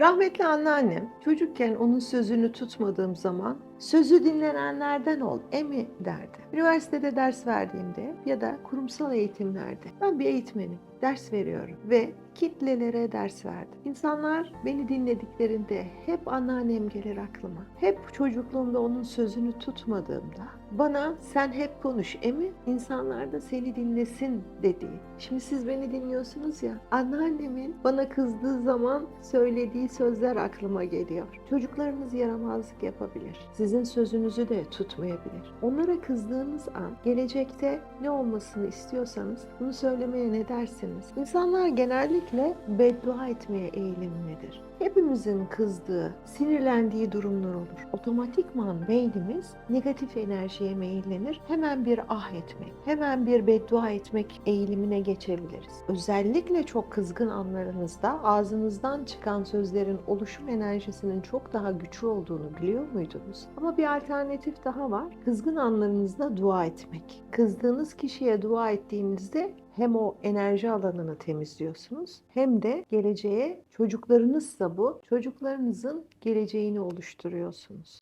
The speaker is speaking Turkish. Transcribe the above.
Rahmetli anneannem çocukken onun sözünü tutmadığım zaman sözü dinlenenlerden ol emi derdi. Üniversitede ders verdiğimde ya da kurumsal eğitimlerde ben bir eğitmenim ders veriyorum ve kitlelere ders verdim. İnsanlar beni dinlediklerinde hep anneannem gelir aklıma. Hep çocukluğumda onun sözünü tutmadığımda bana sen hep konuş emi insanlar da seni dinlesin dediği. Şimdi siz beni dinliyorsunuz ya anneannemin bana kızdığı zaman söylediği sözler aklıma geliyor. Çocuklarınız yaramazlık yapabilir. Sizin sözünüzü de tutmayabilir. Onlara kızdığınız an gelecekte ne olmasını istiyorsanız bunu söylemeye ne dersiniz? İnsanlar genellikle beddua etmeye eğilimlidir. Hepimizin kızdığı, sinirlendiği durumlar olur. Otomatikman beynimiz negatif enerjiye meyillenir. Hemen bir ah etmek, hemen bir beddua etmek eğilimine geçebiliriz. Özellikle çok kızgın anlarınızda ağzınızdan çıkan sözlerin oluşum enerjisinin çok daha güçlü olduğunu biliyor muydunuz? Ama bir alternatif daha var. Kızgın anlarınızda dua etmek. Kızdığınız kişiye dua ettiğinizde hem o enerji alanını temizliyorsunuz hem de geleceğe çocuklarınızsa bu çocuklarınızın geleceğini oluşturuyorsunuz.